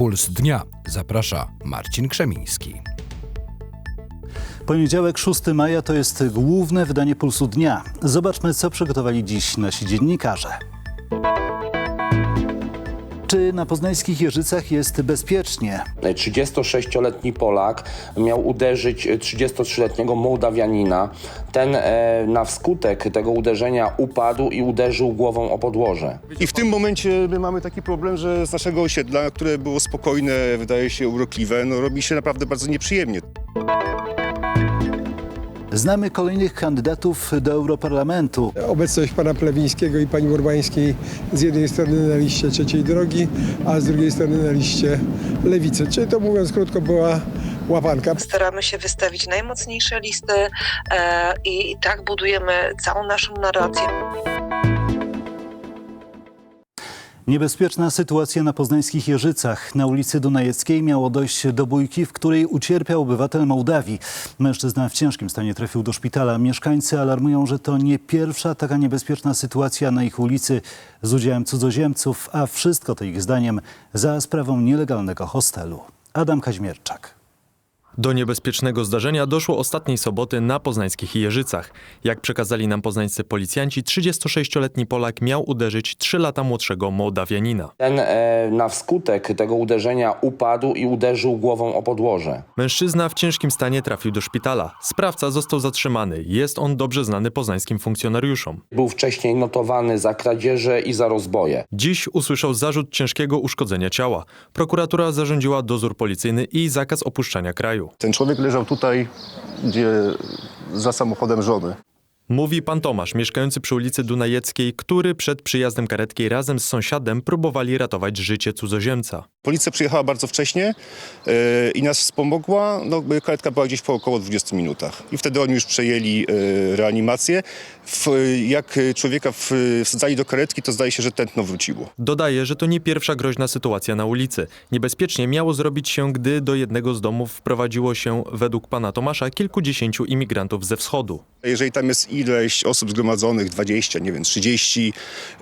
Puls Dnia zaprasza Marcin Krzemiński. Poniedziałek 6 maja to jest główne wydanie Pulsu Dnia. Zobaczmy, co przygotowali dziś nasi dziennikarze. Czy na poznańskich Jeżycach jest bezpiecznie? 36-letni Polak miał uderzyć 33-letniego Mołdawianina. Ten e, na wskutek tego uderzenia upadł i uderzył głową o podłoże. I w tym momencie my mamy taki problem, że z naszego osiedla, które było spokojne, wydaje się urokliwe, no robi się naprawdę bardzo nieprzyjemnie. Znamy kolejnych kandydatów do Europarlamentu. obecność pana Plewińskiego i pani Urbańskiej z jednej strony na liście trzeciej drogi, a z drugiej strony na liście lewicy. Czyli to mówiąc krótko była łapanka. staramy się wystawić najmocniejsze listy e, i, i tak budujemy całą naszą narrację. Niebezpieczna sytuacja na poznańskich Jeżycach. Na ulicy Dunajeckiej miało dojść do bójki, w której ucierpiał obywatel Mołdawii. Mężczyzna w ciężkim stanie trafił do szpitala. Mieszkańcy alarmują, że to nie pierwsza taka niebezpieczna sytuacja na ich ulicy z udziałem cudzoziemców, a wszystko to ich zdaniem za sprawą nielegalnego hostelu. Adam Kaźmierczak. Do niebezpiecznego zdarzenia doszło ostatniej soboty na poznańskich Jeżycach. Jak przekazali nam poznańscy policjanci, 36-letni Polak miał uderzyć 3 lata młodszego Mołdawianina. Ten e, na wskutek tego uderzenia upadł i uderzył głową o podłoże. Mężczyzna w ciężkim stanie trafił do szpitala. Sprawca został zatrzymany. Jest on dobrze znany poznańskim funkcjonariuszom. Był wcześniej notowany za kradzieże i za rozboje. Dziś usłyszał zarzut ciężkiego uszkodzenia ciała. Prokuratura zarządziła dozór policyjny i zakaz opuszczania kraju. Ten człowiek leżał tutaj, gdzie za samochodem żony. Mówi pan Tomasz, mieszkający przy ulicy Dunajeckiej, który przed przyjazdem karetki razem z sąsiadem próbowali ratować życie cudzoziemca. Policja przyjechała bardzo wcześnie e, i nas wspomogła. No, karetka była gdzieś po około 20 minutach. I wtedy oni już przejęli e, reanimację. W, jak człowieka w, wsadzali do karetki, to zdaje się, że tętno wróciło. Dodaje, że to nie pierwsza groźna sytuacja na ulicy. Niebezpiecznie miało zrobić się, gdy do jednego z domów wprowadziło się, według pana Tomasza, kilkudziesięciu imigrantów ze wschodu. Jeżeli tam jest ileś osób zgromadzonych, 20, nie wiem, 30,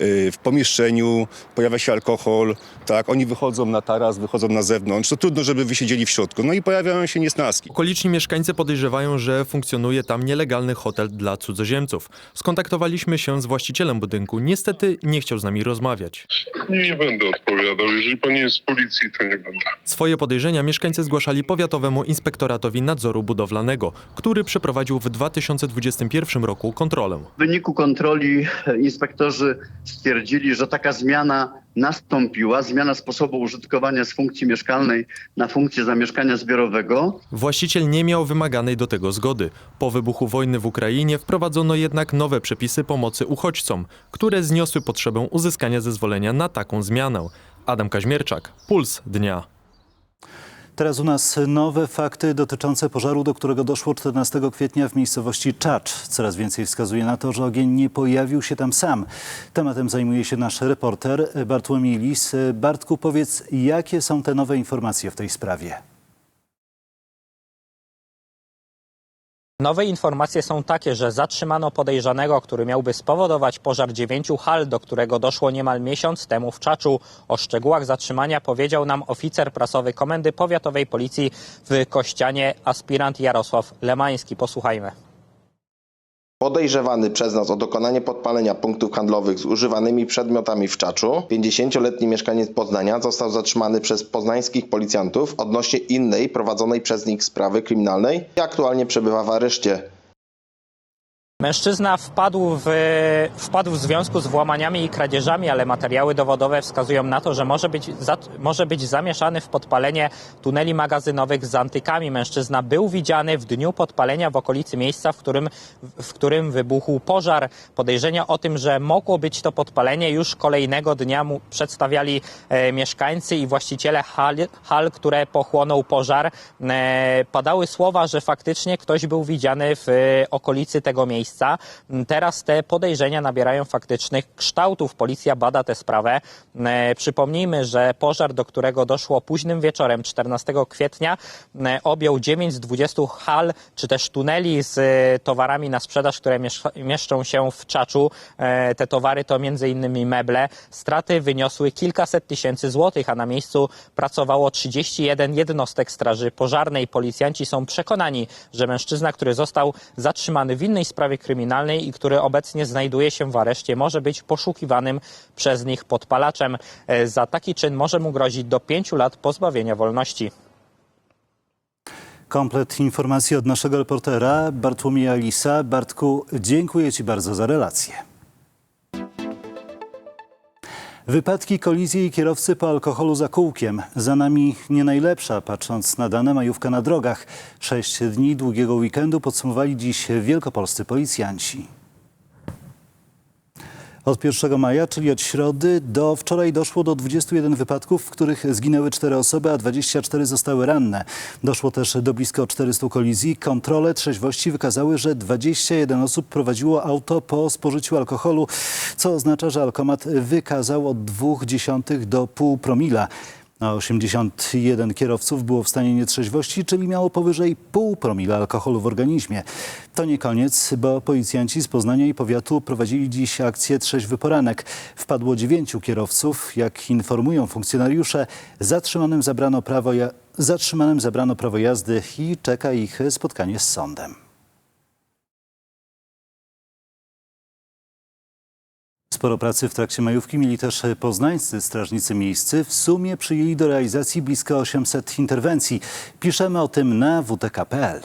y, w pomieszczeniu, pojawia się alkohol, tak, oni wychodzą na taras, wychodzą na zewnątrz, to trudno, żeby wysiedzieli w środku. No i pojawiają się niesnaski. Okoliczni mieszkańcy podejrzewają, że funkcjonuje tam nielegalny hotel dla cudzoziemców. Skontaktowaliśmy się z właścicielem budynku. Niestety nie chciał z nami rozmawiać. Nie będę odpowiadał. Jeżeli pan jest z policji, to nie będę. Swoje podejrzenia mieszkańcy zgłaszali Powiatowemu Inspektoratowi Nadzoru Budowlanego, który przeprowadził w 2021 roku kontrolę. W wyniku kontroli e, inspektorzy stwierdzili, że taka zmiana nastąpiła, zmiana sposobu użytkowania z funkcji mieszkalnej na funkcję zamieszkania zbiorowego. Właściciel nie miał wymaganej do tego zgody. Po wybuchu wojny w Ukrainie wprowadzono jednak nowe przepisy pomocy uchodźcom, które zniosły potrzebę uzyskania zezwolenia na taką zmianę. Adam Kaźmierczak, Puls Dnia. Teraz u nas nowe fakty dotyczące pożaru, do którego doszło 14 kwietnia w miejscowości Czacz. Coraz więcej wskazuje na to, że ogień nie pojawił się tam sam. Tematem zajmuje się nasz reporter Bartłomiej Lis. Bartku, powiedz, jakie są te nowe informacje w tej sprawie? Nowe informacje są takie, że zatrzymano podejrzanego, który miałby spowodować pożar dziewięciu hal, do którego doszło niemal miesiąc temu w Czaczu. O szczegółach zatrzymania powiedział nam oficer prasowy Komendy Powiatowej Policji w Kościanie, aspirant Jarosław Lemański. Posłuchajmy. Podejrzewany przez nas o dokonanie podpalenia punktów handlowych z używanymi przedmiotami w Czaczu, 50-letni mieszkaniec Poznania został zatrzymany przez poznańskich policjantów odnośnie innej prowadzonej przez nich sprawy kryminalnej i aktualnie przebywa w areszcie. Mężczyzna wpadł w, wpadł w związku z włamaniami i kradzieżami, ale materiały dowodowe wskazują na to, że może być, za, może być zamieszany w podpalenie tuneli magazynowych z antykami. Mężczyzna był widziany w dniu podpalenia w okolicy miejsca, w którym, w którym wybuchł pożar. Podejrzenia o tym, że mogło być to podpalenie już kolejnego dnia mu przedstawiali e, mieszkańcy i właściciele hal, hal które pochłonął pożar. E, padały słowa, że faktycznie ktoś był widziany w e, okolicy tego miejsca. Miejsca. Teraz te podejrzenia nabierają faktycznych kształtów. Policja bada tę sprawę. E, Przypomnijmy, że pożar, do którego doszło późnym wieczorem 14 kwietnia, e, objął 9 z 20 hal czy też tuneli z e, towarami na sprzedaż, które mieszczą się w Czaczu. Te towary to m.in. meble. Straty wyniosły kilkaset tysięcy złotych, a na miejscu pracowało 31 jednostek straży pożarnej. Policjanci są przekonani, że mężczyzna, który został zatrzymany w innej sprawie kryminalnej i który obecnie znajduje się w areszcie, może być poszukiwanym przez nich podpalaczem. E, Za taki czyn może mu grozić do 5 lat pozbawienia wolności. Komplet informacji od naszego reportera Bartłomieja Lisa. Bartku, dziękuję Ci bardzo za relację. Wypadki, kolizje i kierowcy po alkoholu za kółkiem. Za nami nie najlepsza, patrząc na dane majówka na drogach. Sześć dni długiego weekendu podsumowali dziś wielkopolscy policjanci. Od 1 maja, czyli od środy, do wczoraj doszło do 21 wypadków, w których zginęły 4 osoby, a 24 zostały ranne. Doszło też do blisko 400 kolizji. Kontrole trzeźwości wykazały, że 21 osób prowadziło auto po spożyciu alkoholu, co oznacza, że alkomat wykazał od 0,2 do pół promila. A 81 kierowców było w stanie nietrzeźwości, czyli miało powyżej pół promila alkoholu w organizmie. To nie koniec, bo policjanci z Poznania i powiatu prowadzili dziś akcję Trzeźwy Poranek. Wpadło dziewięciu kierowców. Jak informują funkcjonariusze, zatrzymanym zabrano prawo, zatrzymanym zabrano prawo jazdy i czeka ich spotkanie z sądem. Sporo pracy w trakcie majówki mieli też poznańscy strażnicy miejscy. W sumie przyjęli do realizacji blisko 800 interwencji. Piszemy o tym na wtk.pl.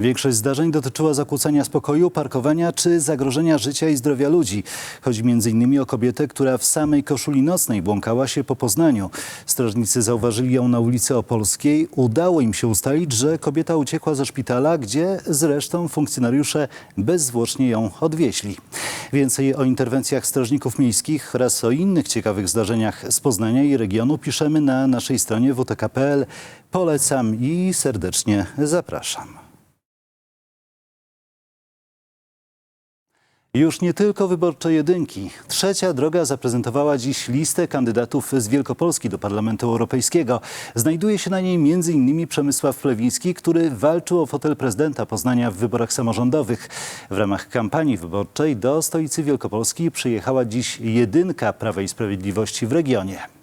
Większość zdarzeń dotyczyła zakłócania spokoju, parkowania czy zagrożenia życia i zdrowia ludzi. Chodzi m.in. o kobietę, która w samej koszuli nocnej błąkała się po Poznaniu. Strażnicy zauważyli ją na ulicy Opolskiej. Udało im się ustalić, że kobieta uciekła ze szpitala, gdzie zresztą funkcjonariusze bezzwłocznie ją odwieźli. Więcej o interwencjach strażników miejskich oraz o innych ciekawych zdarzeniach z Poznania i regionu piszemy na naszej stronie wtk.pl. Polecam i serdecznie zapraszam. Już nie tylko wyborcze jedynki. Trzecia droga zaprezentowała dziś listę kandydatów z Wielkopolski do Parlamentu Europejskiego. Znajduje się na niej m.in. Przemysław Plewiński, który walczył o fotel prezydenta Poznania w wyborach samorządowych. W ramach kampanii wyborczej do stolicy Wielkopolski przyjechała dziś jedynka Prawa i Sprawiedliwości w regionie.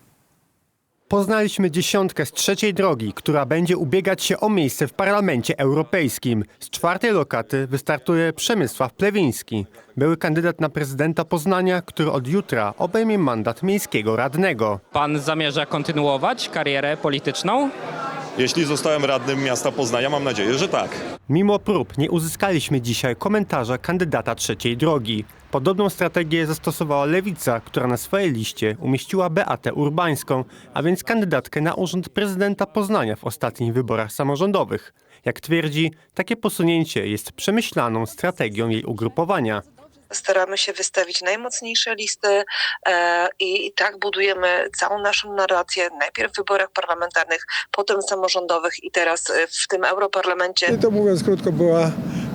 Poznaliśmy dziesiątkę z trzeciej drogi, która będzie ubiegać się o miejsce w Parlamencie Europejskim. Z czwartej lokaty wystartuje Przemysław Plewiński, były kandydat na prezydenta Poznania, który od jutra obejmie mandat miejskiego radnego. Pan zamierza kontynuować karierę polityczną? Jeśli zostałem radnym miasta Poznania, mam nadzieję, że tak. Mimo prób nie uzyskaliśmy dzisiaj komentarza kandydata trzeciej drogi. Podobną strategię zastosowała Lewica, która na swojej liście umieściła Beatę Urbańską, a więc kandydatkę na urząd prezydenta Poznania w ostatnich wyborach samorządowych. Jak twierdzi, takie posunięcie jest przemyślaną strategią jej ugrupowania. Staramy się wystawić najmocniejsze listy e, i, tak budujemy całą naszą narrację, najpierw w wyborach parlamentarnych, potem samorządowych i teraz e, w tym Europarlamencie. I to mówiąc krótko była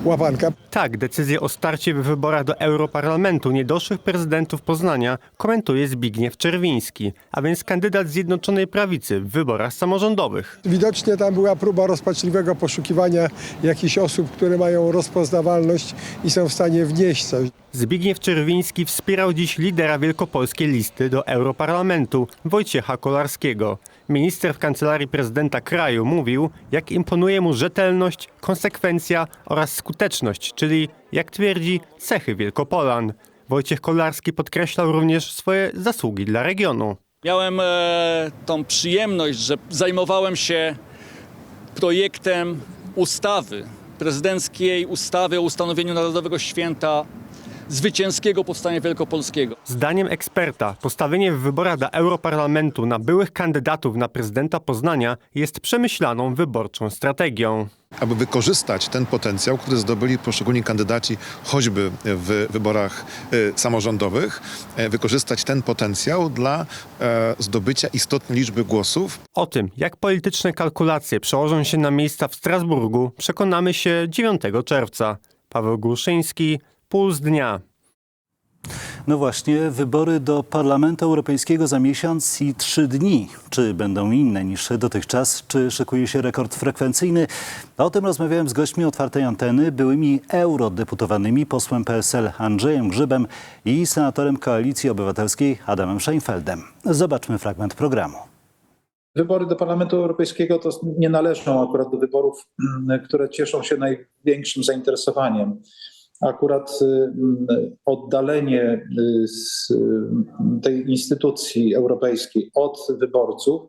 łapanka. Tak, decyzję o starcie w wyborach do Europarlamentu niedoszłych prezydentów Poznania komentuje Zbigniew Czerwiński, a więc kandydat Zjednoczonej Prawicy w wyborach samorządowych. Widocznie tam była próba rozpaczliwego poszukiwania jakichś osób, które mają rozpoznawalność i są w stanie wnieść coś. Zbigniew Czerwiński wspierał dziś lidera wielkopolskiej listy do Europarlamentu, Wojciecha Kolarskiego. Minister w kancelarii prezydenta kraju mówił, jak imponuje mu rzetelność, konsekwencja oraz skuteczność, czyli, jak twierdzi, cechy Wielkopolan. Wojciech Kolarski podkreślał również swoje zasługi dla regionu. Miałem e, tą przyjemność, że zajmowałem się projektem ustawy, prezydenckiej ustawy o ustanowieniu Narodowego Święta Zwycięskiego Powstania Wielkopolskiego. Zdaniem eksperta, postawienie w wyborach do Europarlamentu na byłych kandydatów na prezydenta Poznania jest przemyślaną wyborczą strategią. aby wykorzystać ten potencjał, który zdobyli poszczególni kandydaci choćby w wyborach y, samorządowych, e, wykorzystać ten potencjał dla e, zdobycia istotnej liczby głosów. O tym, jak polityczne kalkulacje przełożą się na miejsca w Strasburgu, przekonamy się 9 czerwca. Paweł Głuszyński, Puls Dnia. No właśnie, wybory do Parlamentu Europejskiego za miesiąc i trzy dni. Czy będą inne niż dotychczas? Czy szykuje się rekord frekwencyjny? O tym rozmawiałem z gośćmi otwartej anteny, byłymi eurodeputowanymi posłem PSL Andrzejem Grzybem i senatorem Koalicji Obywatelskiej Adamem Scheinfeldem. Zobaczmy fragment programu. Wybory do Parlamentu Europejskiego to nie należą akurat do wyborów, które cieszą się największym zainteresowaniem. Akurat y, oddalenie y, y, tej instytucji europejskiej od wyborców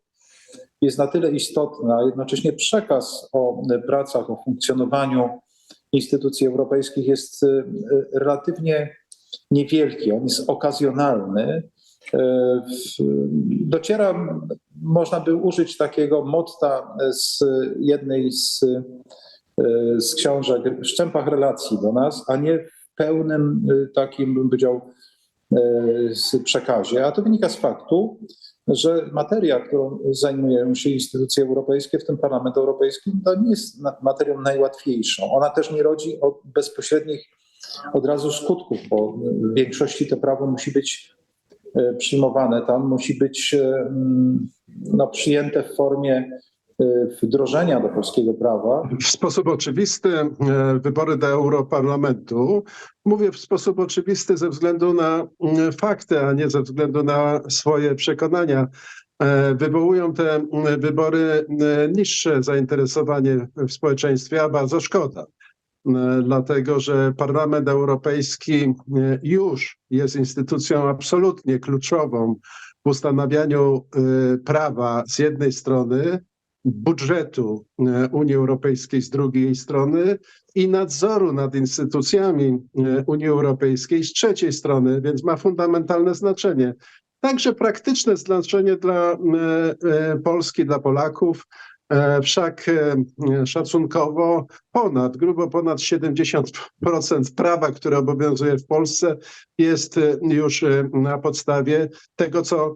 jest na tyle istotne, a jednocześnie przekaz o pracach, o funkcjonowaniu instytucji europejskich jest relatywnie niewielki, on jest okazjonalny. Dociera, można by użyć takiego motta z jednej z z książek w szczępach relacji do nas, a nie w pełnym y, takim, bym powiedział, y, przekazie. A to wynika z faktu, że materia, którą zajmują się instytucje europejskie, w tym Parlament Europejski, to nie jest materią najłatwiejszą. Ona też nie rodzi od bezpośrednich od razu skutków, bo w większości to prawo musi być y, przyjmowane tam, musi być no, przyjęte w formie wdrożenia do polskiego prawa. W sposób oczywisty e, wybory do Europarlamentu. Mówię w sposób oczywisty ze względu na mm, fakty, a nie ze względu na swoje przekonania. E, Wywołują te wybory e, niższe zainteresowanie w społeczeństwie, a bardzo szkoda dlatego że Parlament Europejski już jest instytucją absolutnie kluczową w ustanawianiu prawa z jednej strony, budżetu e, Unii Europejskiej z drugiej strony i nadzoru nad instytucjami e, Unii Europejskiej z trzeciej strony, więc ma fundamentalne znaczenie. Także praktyczne znaczenie dla e, Polski, dla Polaków. Wszak szacunkowo ponad, grubo ponad 70% prawa, które obowiązuje w Polsce, jest już na podstawie tego, co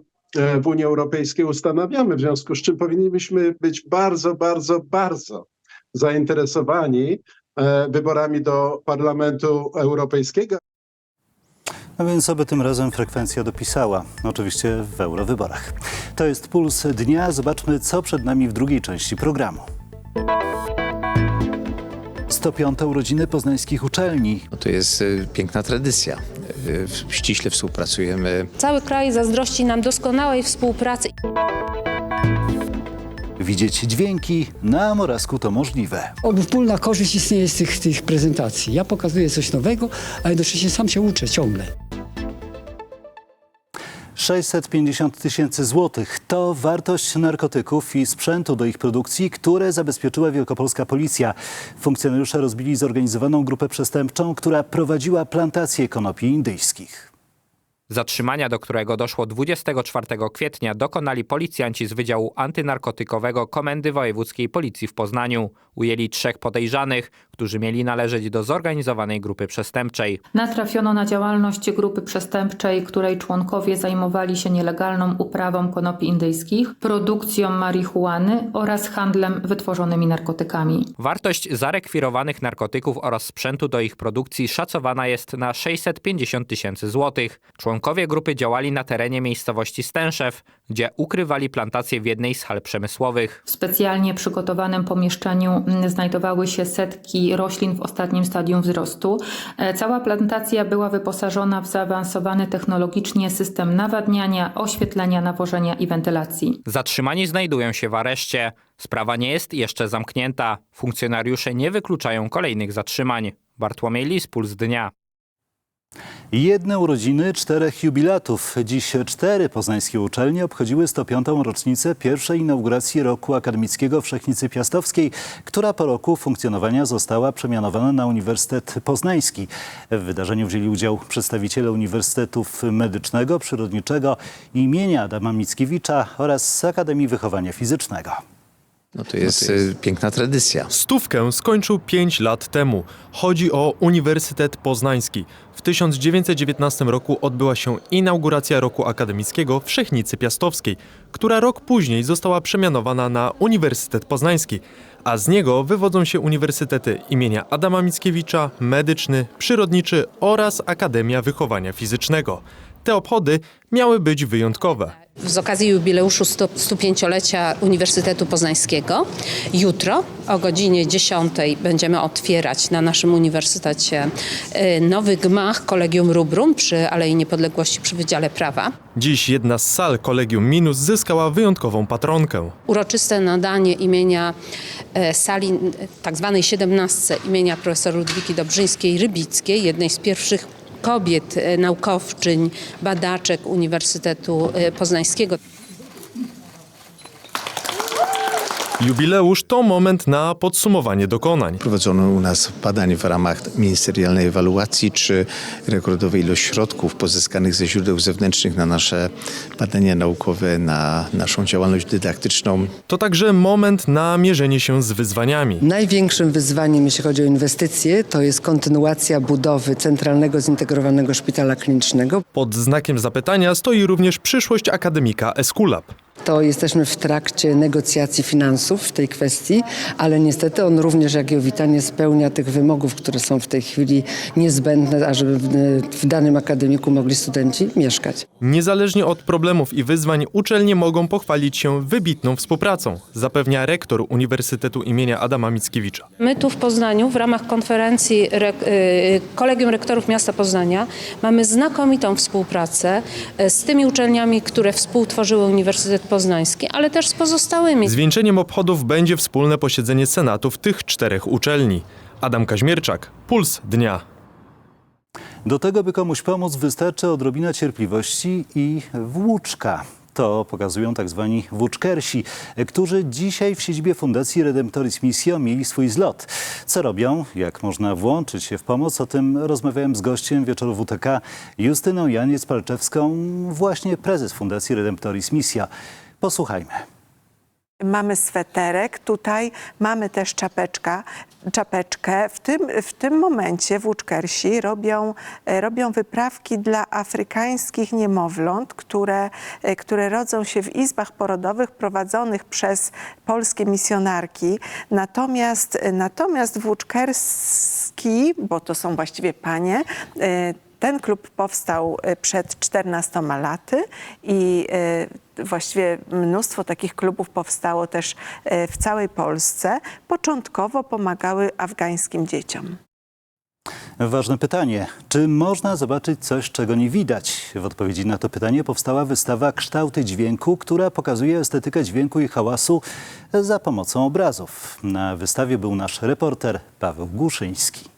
w Unii Europejskiej ustanawiamy, w związku z czym powinniśmy być bardzo, bardzo, bardzo zainteresowani e, wyborami do Parlamentu Europejskiego. No więc oby tym razem frekwencja dopisała, oczywiście w eurowyborach. To jest Puls Dnia. Zobaczmy, co przed nami w drugiej części programu. 105. urodziny poznańskich uczelni. No to jest y, piękna tradycja. Ściśle współpracujemy. Cały kraj zazdrości nam doskonałej współpracy. Widzieć dźwięki na Moravsku to możliwe. Obopólna korzyść istnieje z tych, tych prezentacji. Ja pokazuję coś nowego, a jednocześnie sam się uczę ciągle. 650 tysięcy złotych to wartość narkotyków i sprzętu do ich produkcji, które zabezpieczyła wielkopolska policja. Funkcjonariusze rozbili zorganizowaną grupę przestępczą, która prowadziła plantacje konopi indyjskich. Zatrzymania, do którego doszło 24 kwietnia, dokonali policjanci z Wydziału Antynarkotykowego Komendy Wojewódzkiej Policji w Poznaniu. Ujęli trzech podejrzanych, którzy mieli należeć do zorganizowanej grupy przestępczej. Natrafiono na działalność grupy przestępczej, której członkowie zajmowali się nielegalną uprawą konopi indyjskich, produkcją marihuany oraz handlem wytworzonymi narkotykami. Wartość zarekwirowanych narkotyków oraz sprzętu do ich produkcji szacowana jest na 650 tysięcy złotych. Członkowie grupy działali na terenie miejscowości Stęszew, gdzie ukrywali plantacje w jednej z hal przemysłowych. W specjalnie przygotowanym pomieszczeniu znajdowały się setki roślin w ostatnim stadium wzrostu. E, cała plantacja była wyposażona w zaawansowany technologicznie system nawadniania, oświetlenia, nawożenia i wentylacji. Zatrzymani znajdują się w areszcie. Sprawa nie jest jeszcze zamknięta. Funkcjonariusze nie wykluczają kolejnych zatrzymań. Bartłomiej Lis, Puls Dnia. Jedne urodziny czterech jubilatów. Dziś cztery poznańskie uczelnie obchodziły 105. rocznicę pierwszej inauguracji roku akademickiego w Wszechnicy Piastowskiej, która po roku funkcjonowania została przemianowana na Uniwersytet Poznański. W wydarzeniu wzięli udział przedstawiciele Uniwersytetów Medycznego, Przyrodniczego imienia Adama Mickiewicza oraz Akademii Wychowania Fizycznego. No to jest, y, piękna tradycja. Stówkę skończył 5 lat temu. Chodzi o Uniwersytet Poznański. W 1919 roku odbyła się inauguracja roku akademickiego w Wszechnicy Piastowskiej, która rok później została przemianowana na Uniwersytet Poznański. a z niego wywodzą się uniwersytety imienia Adama Mickiewicza, Medyczny, Przyrodniczy oraz Akademia Wychowania Fizycznego. Te obchody miały być wyjątkowe. Z okazji jubileuszu 100 105-lecia Uniwersytetu Poznańskiego jutro o godzinie 10 będziemy otwierać na naszym uniwersytecie y, nowy gmach Kolegium Rubrum przy Alei Niepodległości przy Wydziale Prawa. Dziś jedna z sal Kolegium Minus zyskała wyjątkową patronkę. Uroczyste nadanie imienia e, sali tak zwanej 17 imienia profesor Ludwiki Dobrzyńskiej-Rybickiej, jednej z pierwszych kobiet e, naukowczyń, badaczek Uniwersytetu e, Poznańskiego. Jubileusz to moment na podsumowanie dokonań. Prowadzono u nas badań w ramach ministerialnej ewaluacji, czy rekordowa ilość środków pozyskanych ze źródeł zewnętrznych na nasze badania naukowe, na naszą działalność dydaktyczną. To także moment na mierzenie się z wyzwaniami. Największym wyzwaniem, jeśli chodzi o inwestycje, to jest kontynuacja budowy Centralnego Zintegrowanego Szpitala Klinicznego. Pod znakiem zapytania stoi również przyszłość akademika Eskulap. To jesteśmy w trakcie negocjacji finansów w tej kwestii, ale niestety on również, jak Jowita, nie spełnia tych wymogów, które są w tej chwili niezbędne, ażeby w, w danym akademiku mogli studenci mieszkać. Niezależnie od problemów i wyzwań, uczelnie mogą pochwalić się wybitną współpracą, zapewnia rektor Uniwersytetu imienia Adama Mickiewicza. My tu w Poznaniu w ramach konferencji re, y, Kolegium Rektorów Miasta Poznania mamy znakomitą współpracę y, z tymi uczelniami, które współtworzyły Uniwersytet Poznański, ale też z pozostałymi. Zwieńczeniem obchodów będzie wspólne posiedzenie senatów tych czterech uczelni. Adam Kaźmierczak, Puls Dnia. Do tego, by komuś pomóc, wystarczy odrobina cierpliwości i włóczka. To pokazują tak zwani włóczkersi, którzy dzisiaj w siedzibie Fundacji Redemptoris Missio mieli swój zlot. Co robią? Jak można włączyć się w pomoc? O tym rozmawiałem z gościem wieczoru WTK, Justyną Janiec-Palczewską, właśnie prezes Fundacji Redemptoris Missio. Posłuchajmy. Mamy sweterek, tutaj mamy też czapeczka, czapeczkę. W tym, w tym momencie włóczkersi robią, e, robią wyprawki dla afrykańskich niemowląt, które, e, które rodzą się w izbach porodowych prowadzonych przez polskie misjonarki. Natomiast, natomiast włóczkerski, bo to są właściwie panie, e, ten klub powstał e, przed 14 laty i e, właściwie mnóstwo takich klubów powstało też e, w całej Polsce. Początkowo pomagały afgańskim dzieciom. Ważne pytanie. Czy można zobaczyć coś, czego nie widać? W odpowiedzi na to pytanie powstała wystawa Kształty Dźwięku, która pokazuje estetykę dźwięku i hałasu za pomocą obrazów. Na wystawie był nasz reporter Paweł Głuszyński.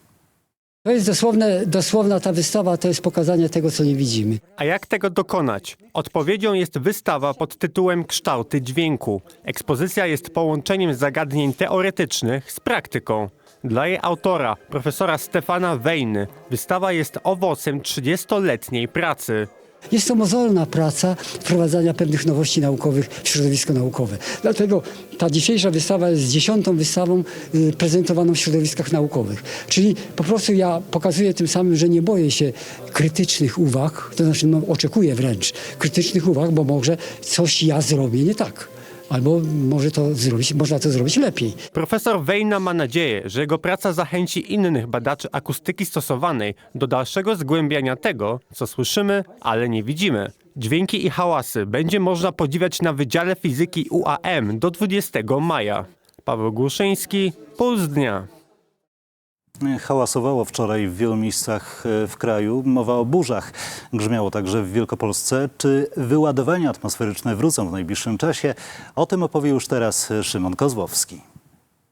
To jest dosłowne, dosłowna ta wystawa, to jest pokazanie tego, co nie widzimy. A jak tego dokonać? Odpowiedzią jest wystawa pod tytułem Kształty dźwięku. Ekspozycja jest połączeniem zagadnień teoretycznych z praktyką. Dla jej autora, profesora Stefana Wejny, wystawa jest owocem 30-letniej pracy. Jest to mozolna praca wprowadzania pewnych nowości naukowych w środowisko naukowe. Dlatego ta dzisiejsza wystawa jest dziesiątą wystawą y, prezentowaną w środowiskach naukowych. Czyli po prostu ja pokazuję tym samym, że nie boję się krytycznych uwag, to znaczy no, oczekuję wręcz krytycznych uwag, bo może coś ja zrobię nie tak. Albo może to zrobić, można to zrobić lepiej. Profesor Wejna ma nadzieję, że jego praca zachęci innych badaczy akustyki stosowanej do dalszego zgłębiania tego, co słyszymy, ale nie widzimy. Dźwięki i hałasy będzie można podziwiać na Wydziale Fizyki UAM do 20 maja. Paweł Głuszyński, Puls Dnia. Hałasowało wczoraj w wielu miejscach e, w kraju. Mowa o burzach. Grzmiało także w Wielkopolsce. Czy wyładowania atmosferyczne wrócą w najbliższym czasie? O tym opowie już teraz Szymon Kozłowski.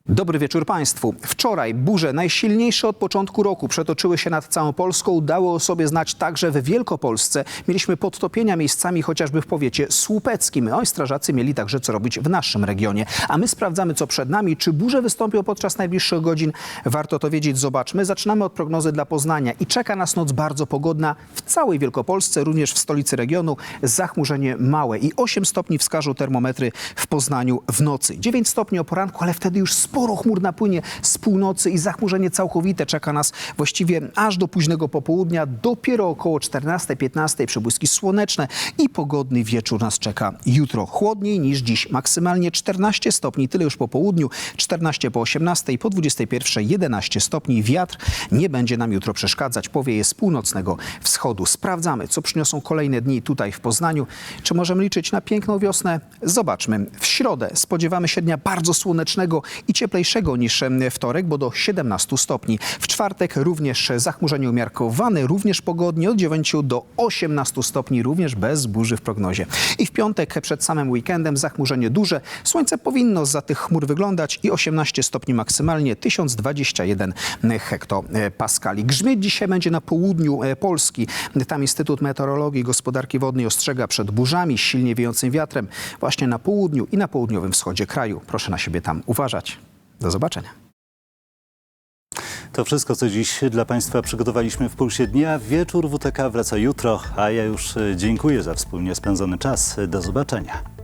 Dobry wieczór Państwu. Wczoraj burze najsilniejsze od początku roku przetoczyły się nad całą Polską. Dało o sobie znać także w Wielkopolsce. Mieliśmy podtopienia miejscami chociażby w powiecie słupeckim. Oj, strażacy mieli także co robić w naszym regionie. A my sprawdzamy co przed nami. Czy burze wystąpią podczas najbliższych godzin? Warto to wiedzieć. Zobaczmy. Zaczynamy od prognozy dla Poznania. I czeka nas noc bardzo pogodna w całej Wielkopolsce, również w stolicy regionu. Zachmurzenie małe i 8 stopni wskażą termometry w Poznaniu w nocy. 9 stopni o poranku, ale wtedy już sporo chmur napłynie z północy i zachmurzenie całkowite czeka nas właściwie aż do późnego popołudnia. Dopiero około 14-15 przebłyski słoneczne i pogodny wieczór nas czeka jutro. Chłodniej niż dziś, maksymalnie 14 stopni, tyle już po południu, 14 po 18, po 21 11 stopni. Wiatr nie będzie nam jutro przeszkadzać, powieje z północnego wschodu. Sprawdzamy, co przyniosą kolejne dni tutaj w Poznaniu. Czy możemy liczyć na piękną wiosnę? Zobaczmy. W środę spodziewamy się dnia bardzo słonecznego i cieplejszego niż wtorek, bo do 17 stopni. W czwartek również zachmurzenie umiarkowane, również pogodnie od 9 do 18 stopni, również bez burzy w prognozie. I w piątek przed samym weekendem zachmurzenie duże. Słońce powinno za tych chmur wyglądać i 18 stopni maksymalnie, 1021 hektopaskali. Grzmieć dzisiaj będzie na południu e, Polski. Tam Instytut Meteorologii i Gospodarki Wodnej ostrzega przed burzami, silnie wiejącym wiatrem właśnie na południu i na południowym wschodzie kraju. Proszę na siebie tam uważać. Do zobaczenia. To wszystko, co dziś dla Państwa przygotowaliśmy w Pulsie Dnia. Wieczór WTK wraca jutro, a ja już dziękuję za wspólnie spędzony czas. Do zobaczenia.